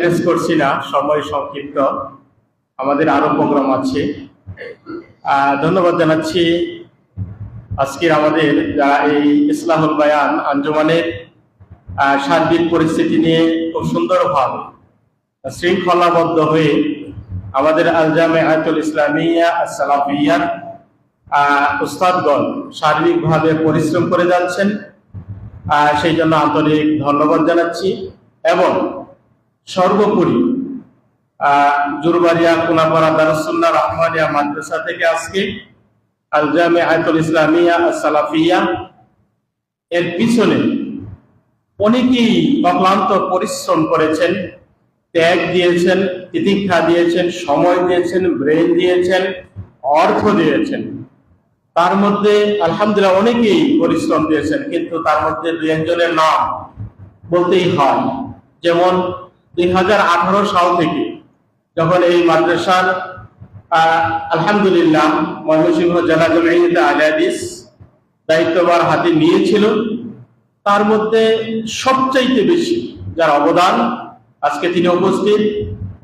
Address করছি না, সময় সংক্ষিপ্ত। আমাদের আরও প্রোগ্রাম আছে। ধন্যবাদ জানাচ্ছি আজকের আমাদের যারা এই ইসলাহুল বায়ান আঞ্জুমানের সার্বিক পরিস্থিতি নিয়ে খুব সুন্দরভাবে শৃঙ্খলাবদ্ধ হয়ে আমাদের আলজামে আয়তুল ইসলামিয়া সালাফিয়ার উস্তাদগণ সার্বিকভাবে পরিশ্রম করে যাচ্ছেন। সেই জন্য আন্তরিক ধন্যবাদ জানাচ্ছি এবং সর্বোপরি জুরবাড়িয়া কোনাপাড়া দারুসুল্লাহ রহমানিয়া, মাদ্রাসা থেকে আজকে আলজামে আয়তুল ইসলামিয়া সালাফিয়া এর পিছনে অনেকেই অক্লান্ত পরিশ্রম করেছেন, ত্যাগ দিয়েছেন, তিতিক্ষা দিয়েছেন, সময় দিয়েছেন, ব্রেন দিয়েছেন, অর্থ দিয়েছেন। তার মধ্যে আলহামদুলিল্লাহ অনেকেই পরিশ্রম দিয়েছেন, কিন্তু তার মধ্যে দুই একজনের নাম বলতেই হয়। যেমন দুই হাজার আঠারো সাল থেকে যখন এই মাদ্রাসার আলহামদুলিল্লাহ ময়মনসিংহ জেলা জমিয়ত আলিয়াদিস দায়িত্ববার হাতে নিয়েছিল, তার মধ্যে সবচাইতে বেশি যার অবদান আজকে তিনি উপস্থিত,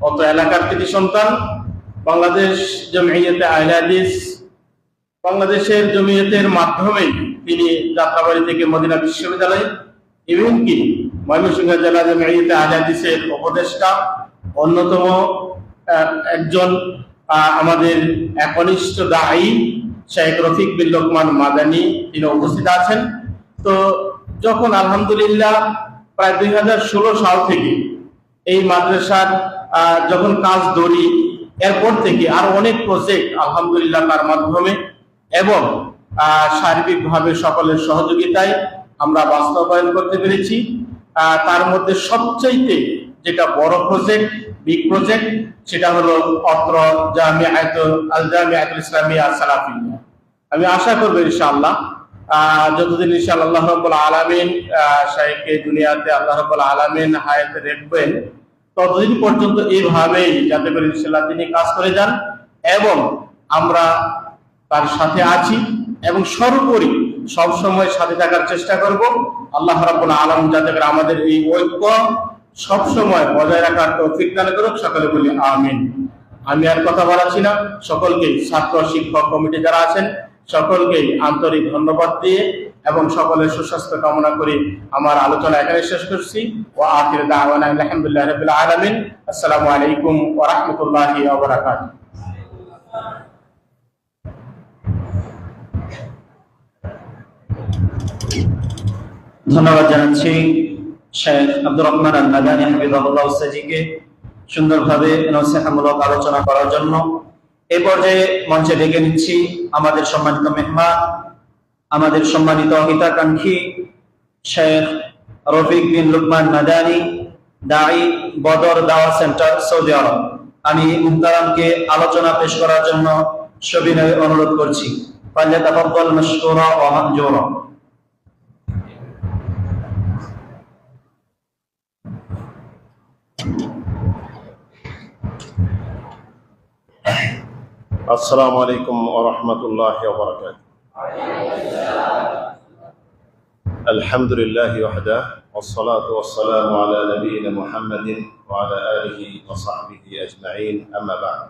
অত এলাকার কৃতি সন্তান, বাংলাদেশ জমিয়তে আহলাদিস বাংলাদেশের জমিয়তের মাধ্যমে তিনি যাত্রাবাড়ি থেকে মদিনা বিশ্ববিদ্যালয় এমনকি ময়মনসিংহ জেলা জমিয়তে আহলাদিসের উপদেষ্টা, অন্যতম একজন আমাদের একনিষ্ঠ দায়ী শেখ রফিক বিন লোকমান মাদানি, তিনি উপস্থিত আছেন। তো যখন আলহামদুলিল্লাহ প্রায় দুই হাজার ষোলো সাল থেকে এই মাদ্রাসার যখন কাজ ধরি, এরপর থেকে আর অনেক প্রজেক্ট আলহামদুলিল্লাহ তার মাধ্যমে এবং সার্বিকভাবে সকলের সহযোগিতায় আমরা বাস্তবায়ন করতে পেরেছি। তার মধ্যে সবচাইতে যেটা বড় প্রজেক্ট বিগ প্রজেক্ট সেটা হলো অত্র জামিয়াতুল আল জামিয়াতুল ইসলামিয়া সালাফিয়া। আমি আশা করব ইনশাআল্লাহ যতদিন ইনশাআল্লাহ আল্লাহ রাব্বুল আলামিন আহ, শাইখকে দুনিয়াতে আল্লাহ রাব্বুল আলামিন হায়াতে রাখবেন ততদিন পর্যন্ত এইভাবেই যাতে করে ইনশাল্লাহ তিনি কাজ করে যান এবং আমরা তার সাথে আছি এবং সর্বোপরি সব সময় সাথে থাকার চেষ্টা করব। আল্লাহ রাব্বুল আলামিন যাতে করে আমাদের এই ঐক্য সব সময় বজায় রাখার তৌফিক দান করুক। সকলে বলি আমিন। আমি আর কথা বলাছি না। সকলকেই ছাত্র, শিক্ষক, কমিটি যারা আছেন, সকলকেই আন্তরিক ধন্যবাদ দিয়ে এবং সকলের সুস্বাস্থ্য কামনা করে আমার আলোচনা এখানে শেষ করছি। ও আখির দাওয়ানা আলহামদুলিল্লাহ রাব্বিল আলামিন। আসসালামু আলাইকুম ওয়া রাহমাতুল্লাহি ধন্যবাদ জানাচ্ছি শেখ আব্দুর রহমান আল মাদানী হাফিজাহুল্লাহ উস্তাজিকে সুন্দরভাবে নসিহামূলক আলোচনা করার জন্য। এই পর্যায়ে মঞ্চে ডেকে নিচ্ছি আমাদের সম্মানিত মেহমান, আমাদের সম্মানিত হিতাকাঙ্ক্ষী শেখ রফিক বিন লুকমান মাদানী দায়ী বদর দাওয়া সেন্টার সৌদি আরব। আমি মুক্তারামকে আলোচনা পেশ করার জন্য সবিনয় অনুরোধ করছি। পাল্লে তাফাদ্দাল মাশকুরা ওয়া মাহজুরা। السلام عليكم ورحمة الله وبركاته. الحمد لله وحده والصلاة والسلام على نبينا محمد وعلى آله وصحبه أجمعين أما بعد.